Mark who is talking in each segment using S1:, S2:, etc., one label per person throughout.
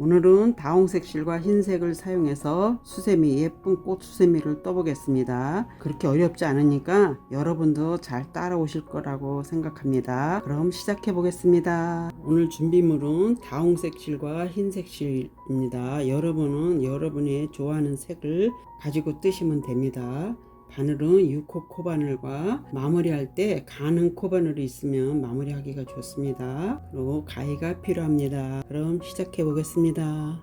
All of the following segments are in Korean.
S1: 오늘은 다홍색 실과 흰색을 사용해서 수세미 예쁜 꽃 수세미를 떠보겠습니다. 그렇게 어렵지 않으니까 여러분도 잘 따라오실 거라고 생각합니다. 그럼 시작해 보겠습니다. 오늘 준비물은 다홍색 실과 흰색 실입니다. 여러분은 여러분이 좋아하는 색을 가지고 뜨시면 됩니다. 바늘은 6호 코바늘과 마무리할 때 가는 코바늘이 있으면 마무리하기가 좋습니다. 그리고 가위가 필요합니다. 그럼 시작해 보겠습니다.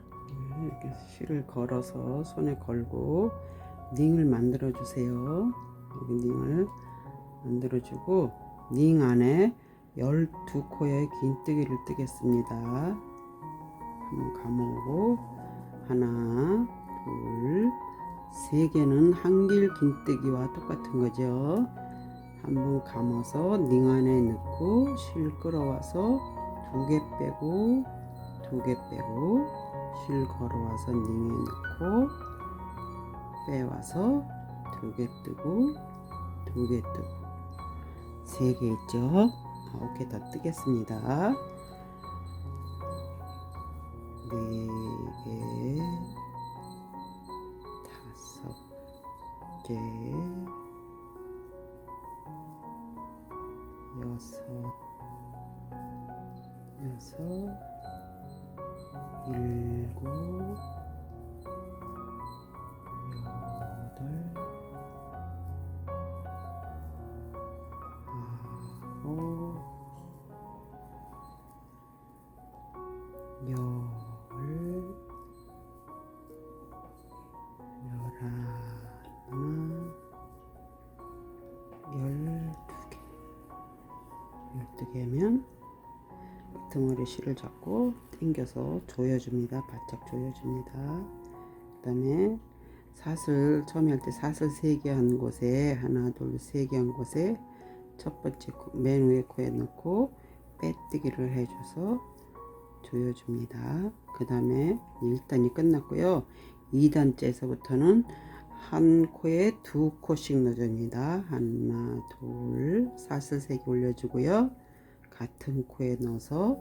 S1: 이렇게 실을 걸어서 손에 걸고 닝을 만들어 주세요. 여기 닝을 만들어 주고 닝 안에 12코의 긴뜨기를 뜨겠습니다. 한번 감아오고 하나, 둘, 세 개는 한길 긴뜨기와 똑같은 거죠. 한번 감아서 닝 안에 넣고 실 끌어와서 두 개 빼고 두 개 빼고 실 걸어와서 닝에 넣고 빼와서 두 개 뜨고 두 개 뜨고 세 개 있죠. 아홉 개 더 뜨겠습니다. 네 개, 개, 여섯, 여섯, 일곱, 여덟, 실을 잡고 당겨서 조여줍니다. 바짝 조여줍니다. 그 다음에 사슬 처음에 할 때 사슬 세개한 곳에 하나 둘 세 개 한 곳에 첫 번째 코- 맨 위에 코에 넣고 빼뜨기를 해줘서 조여줍니다. 그 다음에 1단이 끝났고요. 2단째에서부터는 한 코에 두 코씩 넣어줍니다. 하나, 둘, 사슬 세개 올려주고요. 같은 코에 넣어서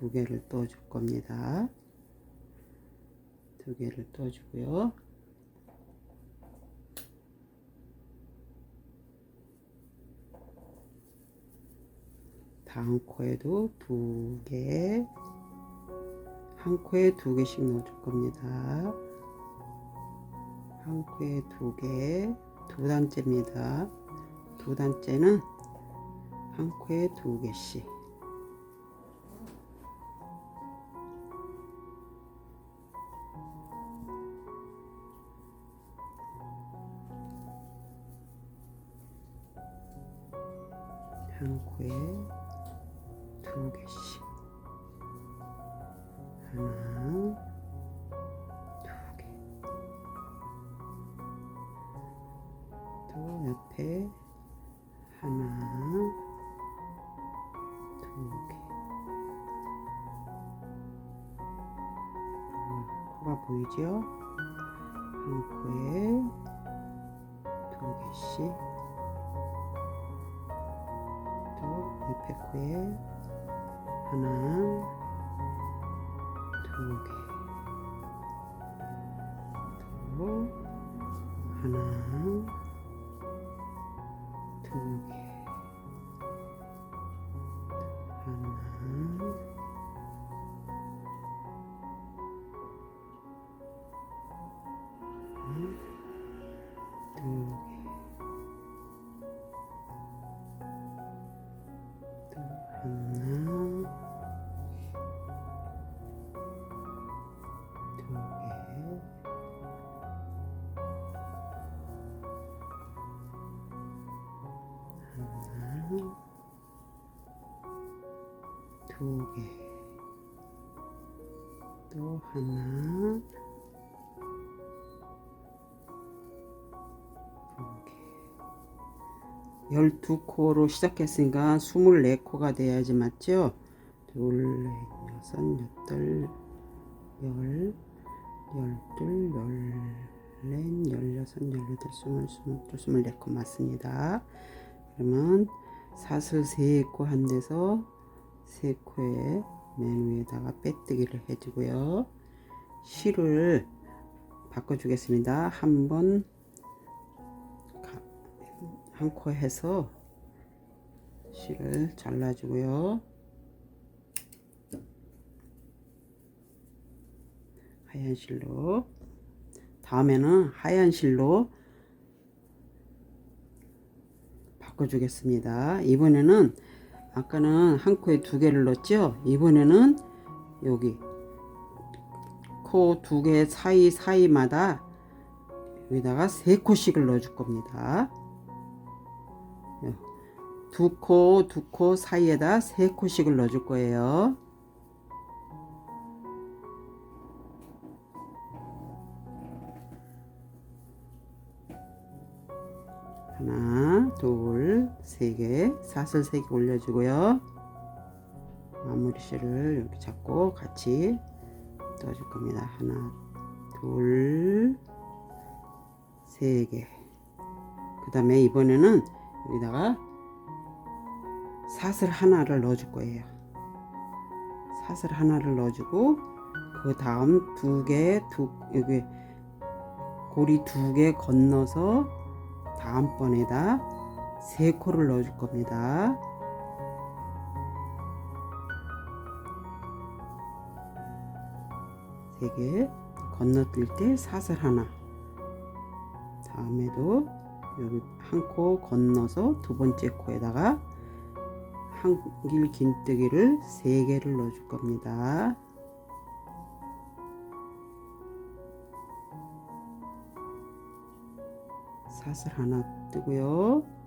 S1: 두 개를 떠줄 겁니다. 두 개를 떠주고요. 다음 코에도 두 개, 한 코에 두 개씩 넣어줄 겁니다. 한 코에 두 개, 두 단째입니다. 두 단째는 한 코에 두 개씩. 한 코에 두 개씩. 하나, 또 하나, 두 개. 두 개. 또 하나, 두 개. 12코로 시작했으니까 24코가 돼야지 맞죠? 둘, 넷, 여섯, 여덟, 열, 열둘, 열넷, 열여섯, 열여덟, 스물, 스물둘, 스물네 코 맞습니다. 그러면 사슬 세코 한 데서 세 코에 맨 위에다가 빼뜨기를 해주고요. 실을 바꿔주겠습니다. 한번 한 코 해서 실을 잘라주고요. 하얀 실로 다음에는 하얀 실로 바꿔주겠습니다. 이번에는 아까는 한 코에 두 개를 넣었죠. 이번에는 여기 코 두 개 사이 사이마다 여기다가 세 코씩을 넣어 줄 겁니다. 두 코, 두 코 사이에다 세 코씩을 넣어 줄 거예요. 하나, 둘, 세 개, 사슬 세개 올려주고요. 마무리 실을 이렇게 잡고 같이 넣어줄 겁니다. 하나, 둘, 세 개. 그 다음에 이번에는 여기다가 사슬 하나를 넣어줄 거예요. 사슬 하나를 넣어주고 그 다음 두 개, 두 여기 고리 두 개 건너서 다음번에다 세 코를 넣어줄 겁니다. 세 개 건너뛸 때 사슬 하나. 다음에도 여기 한 코 건너서 두 번째 코에다가 한길 긴뜨기를 세 개를 넣어줄 겁니다. 사슬 하나 뜨고요.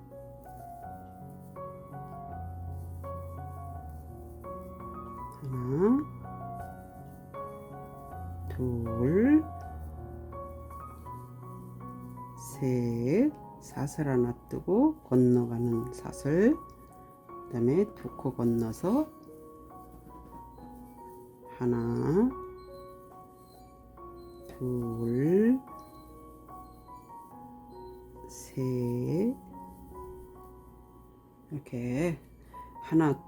S1: 사슬 하나 뜨고 건너가는 사슬, 그 다음에 두 코 건너서 하나, 둘, 셋 이렇게 하나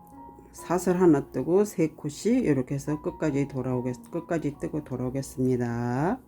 S1: 사슬 하나 뜨고 세 코씩 이렇게 해서 끝까지 돌아오겠 끝까지 뜨고 돌아오겠습니다.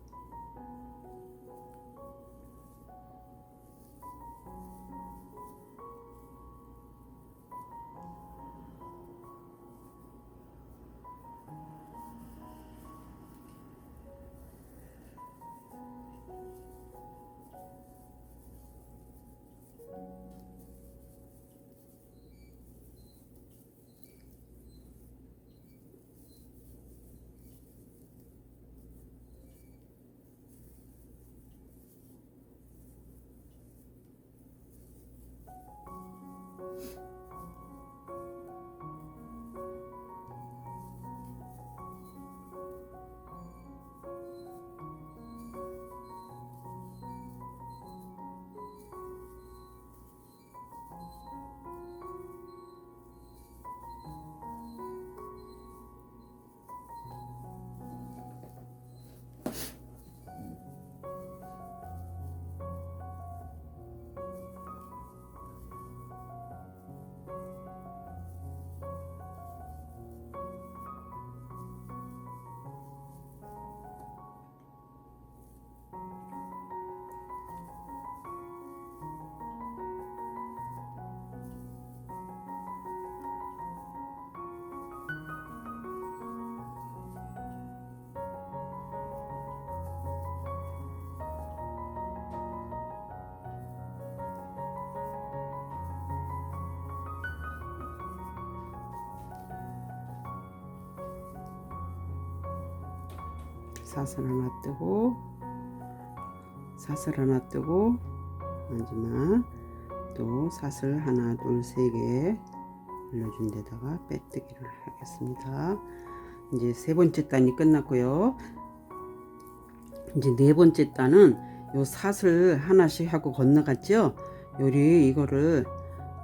S1: 사슬 하나 뜨고 사슬 하나 뜨고 마지막 또 사슬 하나 둘 세 개 올려준 데다가 빼뜨기를 하겠습니다. 이제 세 번째 단이 끝났고요. 이제 네 번째 단은 요 사슬 하나씩 하고 건너갔죠. 요리 이거를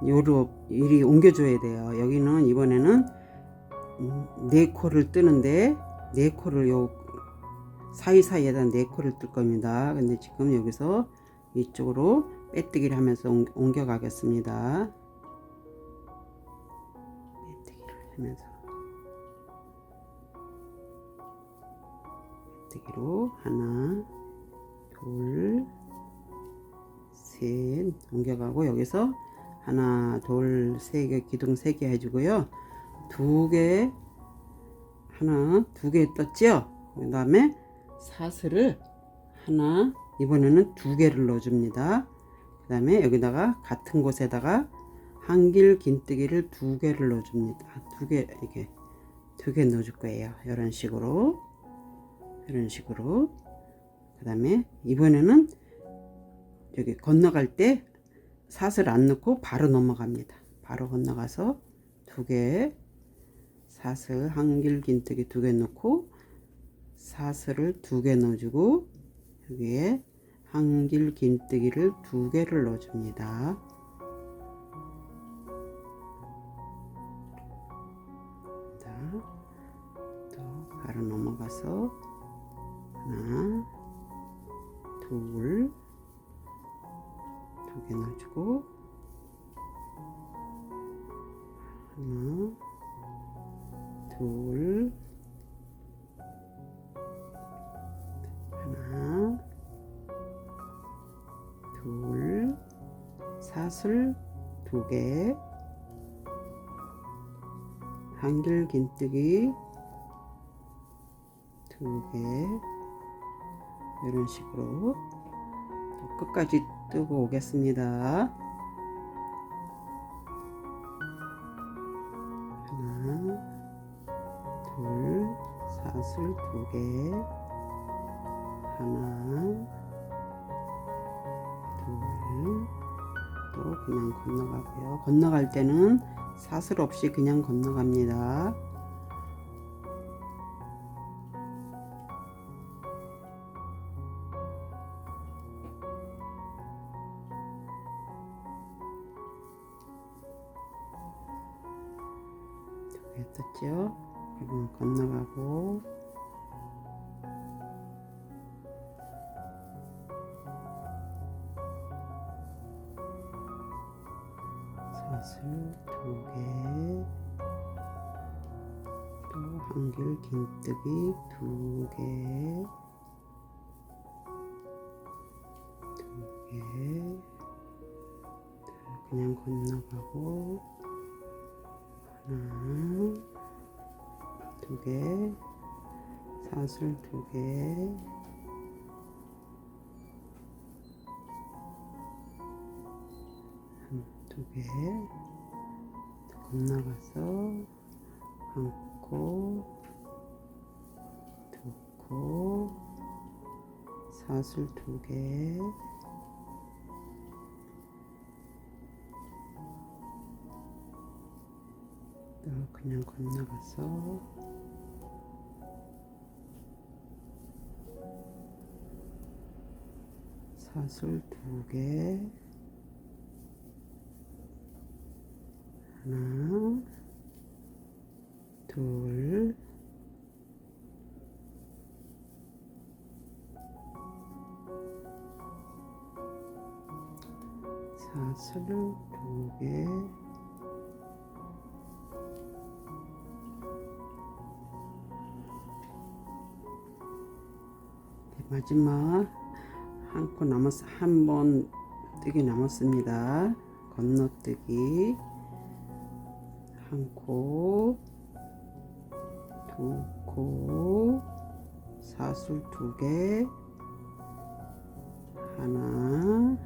S1: 요로 이리 옮겨줘야 돼요. 여기는 이번에는 음, 네 코를 뜨는데 네 코를 요 사이사이에다 네 코를 뜰 겁니다. 근데 지금 여기서 이쪽으로 빼뜨기를 하면서 옮- 옮겨 가겠습니다. 빼뜨기를 하면서 긴뜨기로 하나 둘 셋 옮겨가고 여기서 하나 둘 세 개 기둥 세 개 해주고요 두 개 하나 두 개 떴죠 그 다음에 사슬을 하나 이번에는 두 개를 넣어줍니다. 그 다음에 여기다가 같은 곳에다가 한길 긴뜨기를 두 개를 넣어줍니다. 두 개 이게 두 개 넣어줄 거예요. 이런 식으로 이런 식으로. 그 다음에 이번에는 여기 건너갈 때 사슬 안 넣고 바로 넘어갑니다. 바로 건너가서 두 개 사슬 한길 긴뜨기 두 개 넣고 사슬을 두 개 넣어주고 여기에 한길 긴뜨기를 두 개를 넣어줍니다. 자, 또 바로 넘어가서 하나, 둘, 두 개 넣어주고 하나, 둘, 하나, 둘, 사슬 두 개, 한길 긴뜨기 두 개, 이런 식으로 또 끝까지 뜨고 오겠습니다. 하나, 둘, 사슬 두 개, 하나, 둘, 또 그냥 건너가고요. 건너갈 때는 사슬 없이 그냥 건너갑니다. 떴죠? 그리고 건너가고 또 한길 긴뜨기 두 개, 두 개, 그냥 건너가고 하나, 두 개, 사슬 두 개, 두 개, 건너가서 안고, 두고, 사슬 두 개, 또 그냥 건너가서 사슬 두 개, 하나, 둘, 사슬 두 개, 네, 마지막 한 코 남았 한번 뜨기 남았습니다. 건너뜨기. 한 코, 두 코, 사슬 두 개, 하나,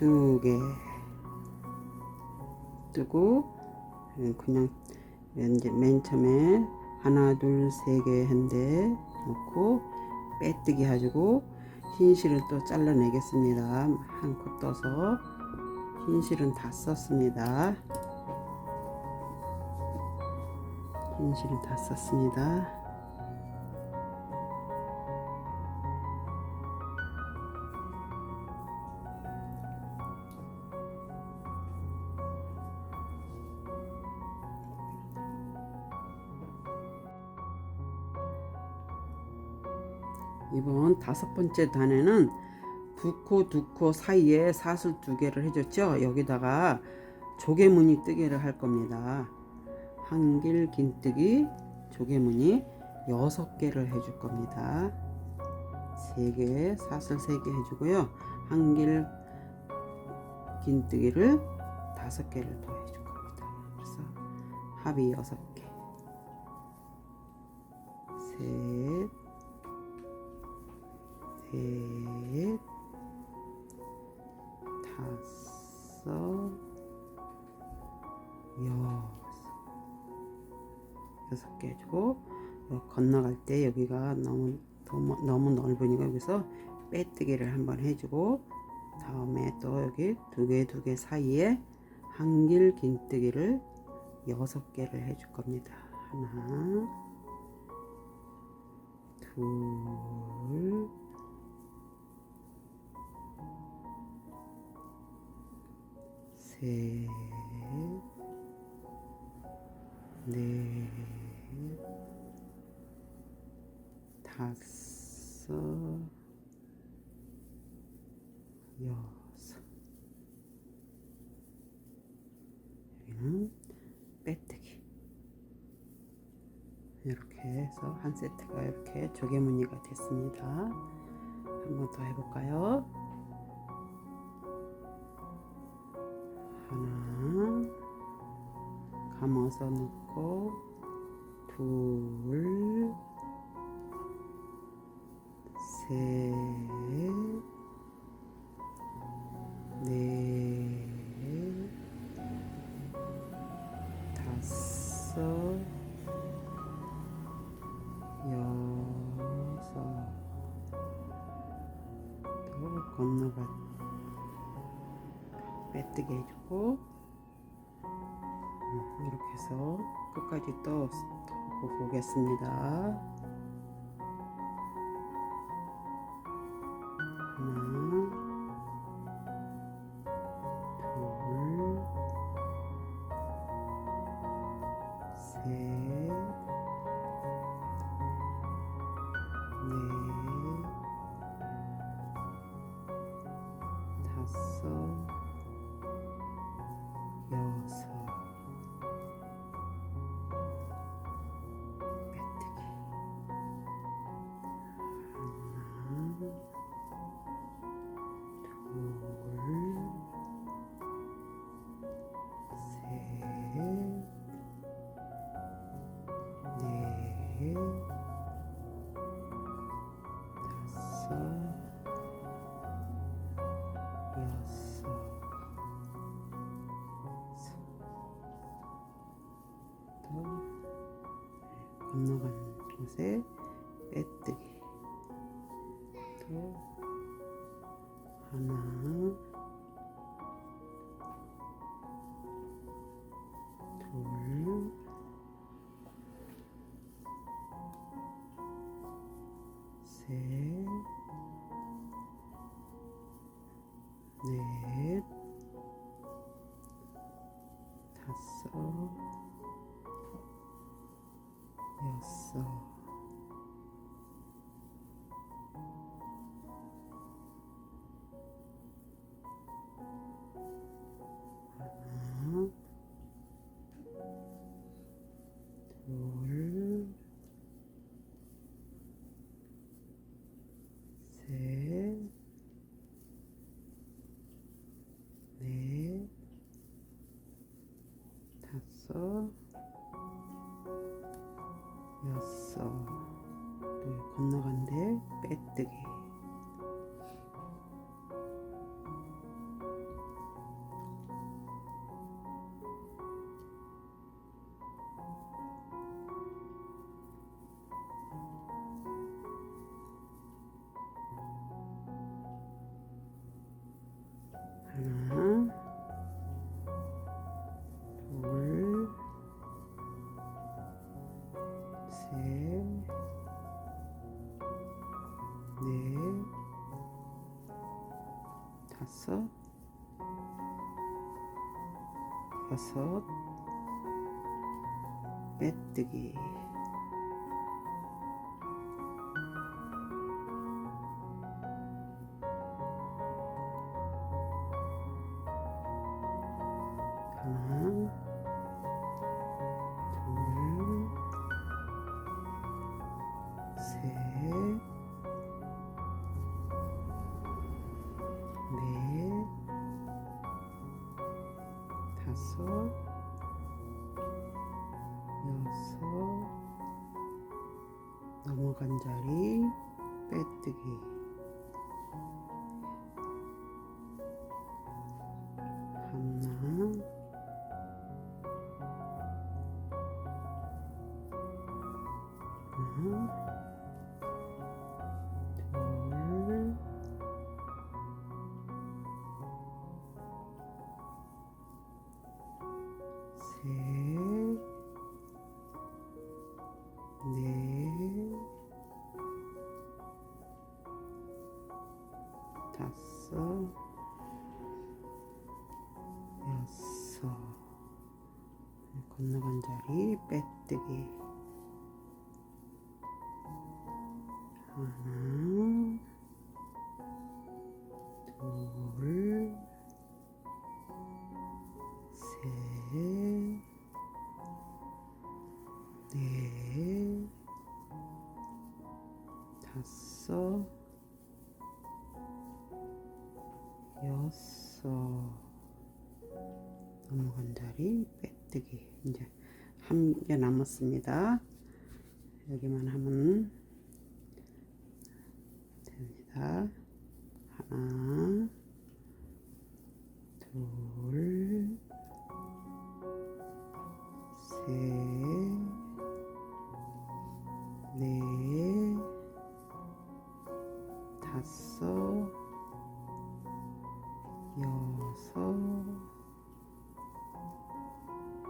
S1: 두 개 뜨고 그냥 이제 맨 처음에 하나 둘 세 개 한데 넣고 빼뜨기 해주고 흰 실은 또 잘라내겠습니다. 한코 떠서 흰 실은 다 썼습니다. 흰 실은 다 썼습니다. 다섯 번째 단에는 두 코 두 코 사이에 사슬 두 개를 해줬죠. 여기다가 조개무늬 뜨개를 할 겁니다. 한길 긴뜨기 조개무늬 여섯 개를 해줄 겁니다. 세 개, 사슬 세 개 해주고요. 한길 긴뜨기를 다섯 개를 더 해줄 겁니다. 그래서 합이 여섯 개, 셋, 넷, 다섯, 여섯. 여섯 개 해주고 요 건너갈 때 여기가 너무 너무, 너무 넓으니까 여기서 빼뜨기를 한번 해주고 다음에 또 여기 두 개 두 개 사이에 한길 긴뜨기를 여섯 개를 해줄 겁니다. 하나, 둘, 셋, 넷, 다섯, 여섯. 여기는 빼뜨기. 이렇게 해서 한 세트가 이렇게 조개 무늬가 됐습니다. 한 번 더 해볼까요? 하나, 감아서 넣고, 둘, 셋, 보고 오겠습니다. 건너가는 곳에 빼뜨기. 또 하나 다섯, 여섯, 빼뜨기. 건너간 자리 빼뜨기. 하나, 개 남았습니다. 여기만 하면 됩니다. 하나, 둘, 셋, 넷, 다섯, 여섯,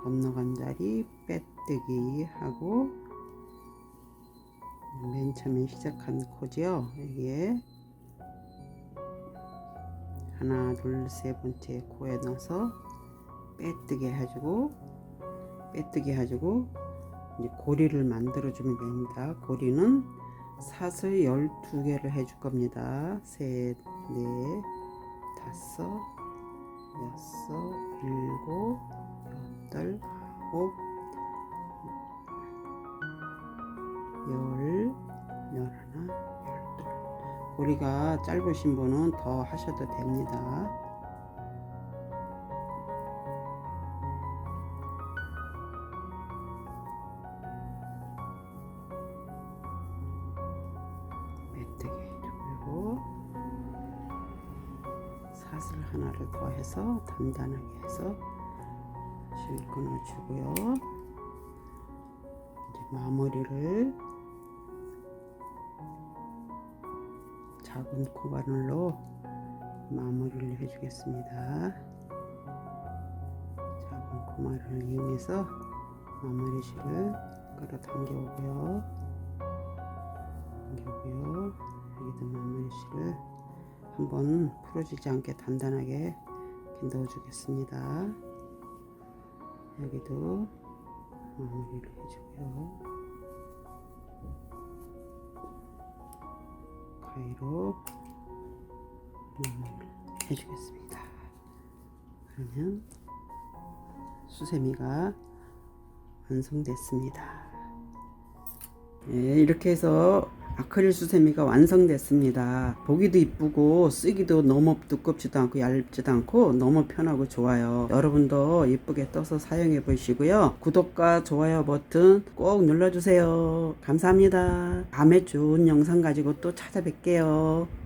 S1: 건너간 자리 빼뜨기 하고 맨 처음에 시작한 코지요. 여기에 하나, 둘, 세 번째 코에 넣어서 빼뜨기 해주고 빼뜨기 해주고 이제 고리를 만들어 주면 됩니다. 고리는 사슬 12개를 해줄 겁니다. 셋, 넷, 다섯, 여섯, 일곱, 여덟, 아홉, 열, 열하나, 열둘. 고리가 짧으신 분은 더 하셔도 됩니다. 메뚜기 해주고요. 사슬 하나를 더 해서 단단하게 해서 실 끊어주고요. 이제 마무리를 작은 코바늘로 마무리를 해주겠습니다. 작은 코바늘을 이용해서 마무리 실을 끌어당겨 오고요. 당겨오고요. 여기도 마무리 실을 한번 풀어지지 않게 단단하게 넣어주겠습니다. 여기도 마무리를 해주고요. 가위로 마무리를 해주겠습니다. 그러면 수세미가 완성됐습니다. 예, 이렇게 해서 아크릴 수세미가 완성됐습니다. 보기도 이쁘고 쓰기도 너무 두껍지도 않고 얇지도 않고 너무 편하고 좋아요. 여러분도 이쁘게 떠서 사용해 보시고요. 구독과 좋아요 버튼 꼭 눌러주세요. 감사합니다. 다음에 좋은 영상 가지고 또 찾아뵐게요.